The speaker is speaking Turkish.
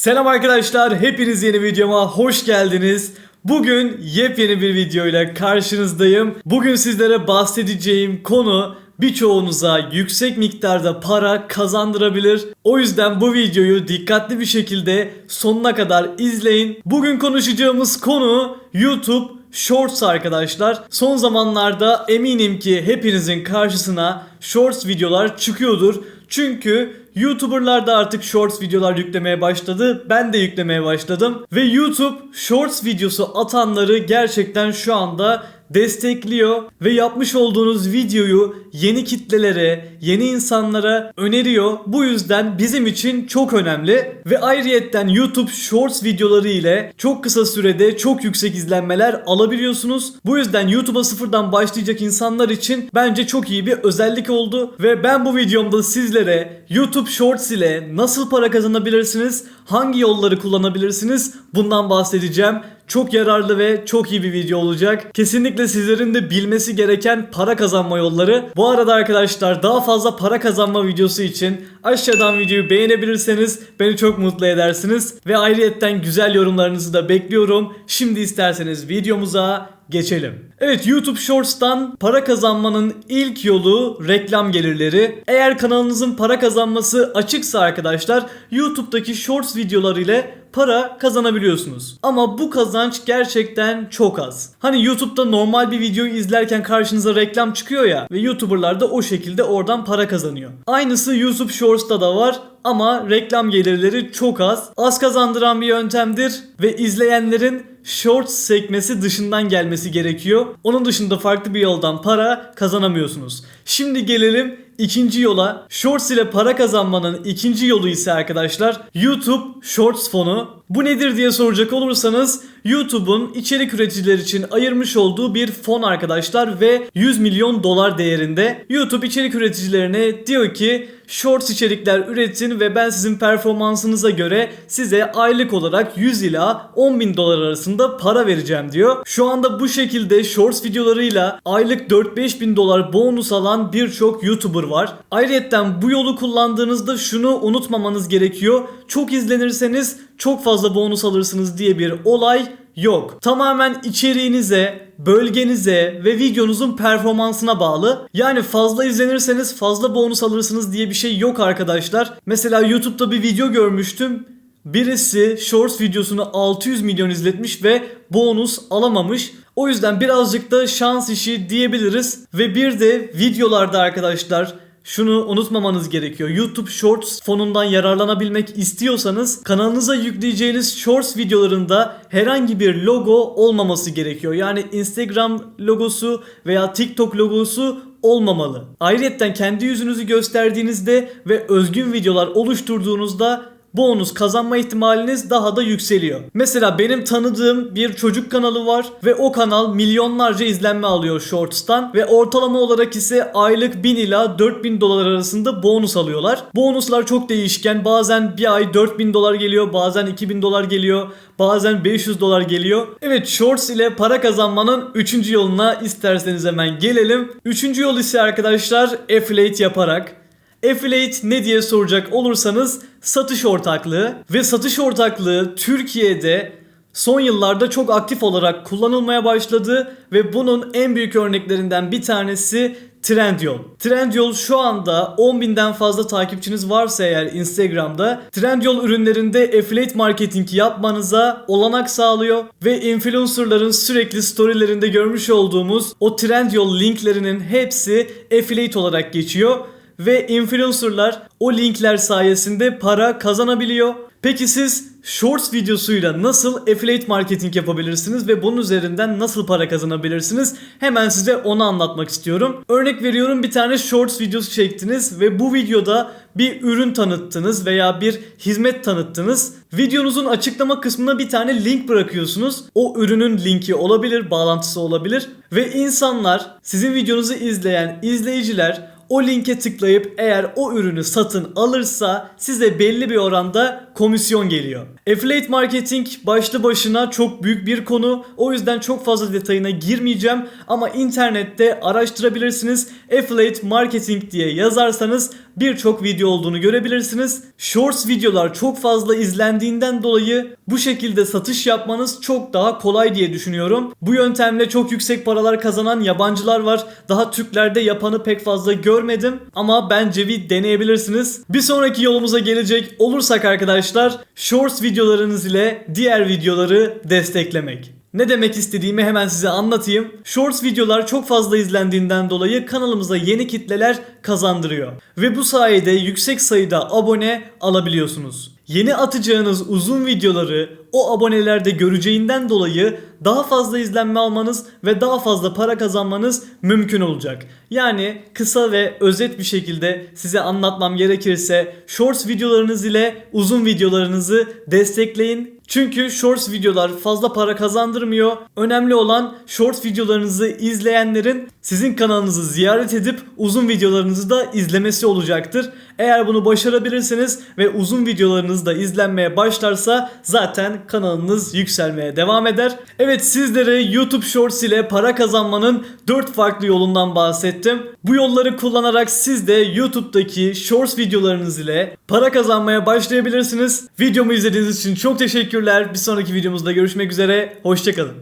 Selam arkadaşlar, hepiniz yeni videoma hoş geldiniz. Bugün yepyeni bir video ile karşınızdayım. Bugün sizlere bahsedeceğim konu birçoğunuza yüksek miktarda para kazandırabilir. O yüzden bu videoyu dikkatli bir şekilde sonuna kadar izleyin. Bugün konuşacağımız konu YouTube Shorts arkadaşlar. Son zamanlarda eminim ki hepinizin karşısına Shorts videolar çıkıyordur. Çünkü YouTuber'lar da artık Shorts videolar yüklemeye başladı. Ben de yüklemeye başladım. Ve YouTube Shorts videosu atanları gerçekten şu anda destekliyor ve yapmış olduğunuz videoyu yeni kitlelere, yeni insanlara öneriyor. Bu yüzden bizim için çok önemli ve ayrıyetten YouTube Shorts videoları ile çok kısa sürede çok yüksek izlenmeler alabiliyorsunuz. Bu yüzden YouTube'a sıfırdan başlayacak insanlar için bence çok iyi bir özellik oldu ve ben bu videomda sizlere YouTube Shorts ile nasıl para kazanabilirsiniz, hangi yolları kullanabilirsiniz bundan bahsedeceğim. Çok yararlı ve çok iyi bir video olacak. Kesinlikle sizlerin de bilmesi gereken para kazanma yolları. Bu arada arkadaşlar daha fazla para kazanma videosu için aşağıdan videoyu beğenebilirseniz beni çok mutlu edersiniz. Ve ayrıyetten güzel yorumlarınızı da bekliyorum. Şimdi isterseniz videomuza geçelim. Evet YouTube Shorts'tan para kazanmanın ilk yolu reklam gelirleri. Eğer kanalınızın para kazanması açıksa arkadaşlar YouTube'daki Shorts videoları ile para kazanabiliyorsunuz. Ama bu kazanç gerçekten çok az. Hani YouTube'da normal bir videoyu izlerken karşınıza reklam çıkıyor ya ve YouTuber'lar da o şekilde oradan para kazanıyor. Aynısı YouTube Shorts'ta da var ama reklam gelirleri çok az. Az kazandıran bir yöntemdir ve izleyenlerin shorts sekmesi dışından gelmesi gerekiyor. Onun dışında farklı bir yoldan para kazanamıyorsunuz. Şimdi gelelim ikinci yola. Shorts ile para kazanmanın ikinci yolu ise arkadaşlar YouTube Shorts fonu. Bu nedir diye soracak olursanız YouTube'un içerik üreticiler için ayırmış olduğu bir fon arkadaşlar ve 100 milyon dolar değerinde. YouTube içerik üreticilerine diyor ki Shorts içerikler üretin ve ben sizin performansınıza göre size aylık olarak 100 ila 10 bin dolar arasında para vereceğim diyor. Şu anda bu şekilde Shorts videolarıyla aylık 4-5 bin dolar bonus alan birçok YouTuber var. Ayrıca bu yolu kullandığınızda şunu unutmamanız gerekiyor. Çok izlenirseniz çok fazla bonus alırsınız diye bir olay yok. Tamamen içeriğinize, bölgenize ve videonuzun performansına bağlı. Yani fazla izlenirseniz fazla bonus alırsınız diye bir şey yok arkadaşlar. Mesela YouTube'da bir video görmüştüm. Birisi Shorts videosunu 600 milyon izletmiş ve bonus alamamış. O yüzden birazcık da şans işi diyebiliriz. Ve bir de videolarda arkadaşlar şunu unutmamanız gerekiyor. YouTube Shorts fonundan yararlanabilmek istiyorsanız kanalınıza yükleyeceğiniz Shorts videolarında herhangi bir logo olmaması gerekiyor. Yani Instagram logosu veya TikTok logosu olmamalı. Ayrıca kendi yüzünüzü gösterdiğinizde ve özgün videolar oluşturduğunuzda bonus kazanma ihtimaliniz daha da yükseliyor. Mesela benim tanıdığım bir çocuk kanalı var ve o kanal milyonlarca izlenme alıyor Shorts'tan ve ortalama olarak ise aylık 1000 ila 4000 dolar arasında bonus alıyorlar. Bonuslar çok değişken. Bazen bir ay 4000 dolar geliyor, bazen 2000 dolar geliyor, bazen 500 dolar geliyor. Evet Shorts ile para kazanmanın 3. yoluna isterseniz hemen gelelim. 3. yol ise arkadaşlar affiliate yaparak. Affiliate ne diye soracak olursanız satış ortaklığı ve satış ortaklığı Türkiye'de son yıllarda çok aktif olarak kullanılmaya başladı ve bunun en büyük örneklerinden bir tanesi Trendyol. Trendyol şu anda 10.000'den fazla takipçiniz varsa eğer Instagram'da Trendyol ürünlerinde affiliate marketing yapmanıza olanak sağlıyor ve influencerların sürekli storylerinde görmüş olduğumuz o Trendyol linklerinin hepsi affiliate olarak geçiyor ve influencerlar o linkler sayesinde para kazanabiliyor. Peki siz Shorts videosuyla nasıl affiliate marketing yapabilirsiniz ve bunun üzerinden nasıl para kazanabilirsiniz? Hemen size onu anlatmak istiyorum. Örnek veriyorum bir tane Shorts videosu çektiniz ve bu videoda bir ürün tanıttınız veya bir hizmet tanıttınız. Videonuzun açıklama kısmına bir tane link bırakıyorsunuz. O ürünün linki olabilir, bağlantısı olabilir ve insanlar sizin videonuzu izleyen izleyiciler o linke tıklayıp eğer o ürünü satın alırsa size belli bir oranda komisyon geliyor. Affiliate marketing başlı başına çok büyük bir konu. O yüzden çok fazla detayına girmeyeceğim ama internette araştırabilirsiniz. Affiliate marketing diye yazarsanız birçok video olduğunu görebilirsiniz. Shorts videolar çok fazla izlendiğinden dolayı bu şekilde satış yapmanız çok daha kolay diye düşünüyorum. Bu yöntemle çok yüksek paralar kazanan yabancılar var. Daha Türklerde yapanı pek fazla görmedim ama bence bir deneyebilirsiniz. Bir sonraki yolumuza gelecek olursak arkadaşlar Shorts videolarınız ile diğer videoları desteklemek. Ne demek istediğimi hemen size anlatayım. Shorts videolar çok fazla izlendiğinden dolayı kanalımıza yeni kitleler kazandırıyor. Ve bu sayede yüksek sayıda abone alabiliyorsunuz. Yeni atacağınız uzun videoları o abonelerde göreceğinden dolayı daha fazla izlenme almanız ve daha fazla para kazanmanız mümkün olacak. Yani kısa ve özet bir şekilde size anlatmam gerekirse Shorts videolarınız ile uzun videolarınızı destekleyin. Çünkü Shorts videolar fazla para kazandırmıyor. Önemli olan Shorts videolarınızı izleyenlerin sizin kanalınızı ziyaret edip uzun videolarınızı da izlemesi olacaktır. Eğer bunu başarabilirseniz ve uzun videolarınız da izlenmeye başlarsa zaten kanalınız yükselmeye devam eder. Evet sizlere YouTube Shorts ile para kazanmanın 4 farklı yolundan bahsettim. Bu yolları kullanarak siz de YouTube'daki Shorts videolarınız ile para kazanmaya başlayabilirsiniz. Videomu izlediğiniz için çok teşekkürler. Bir sonraki videomuzda görüşmek üzere. Hoşçakalın.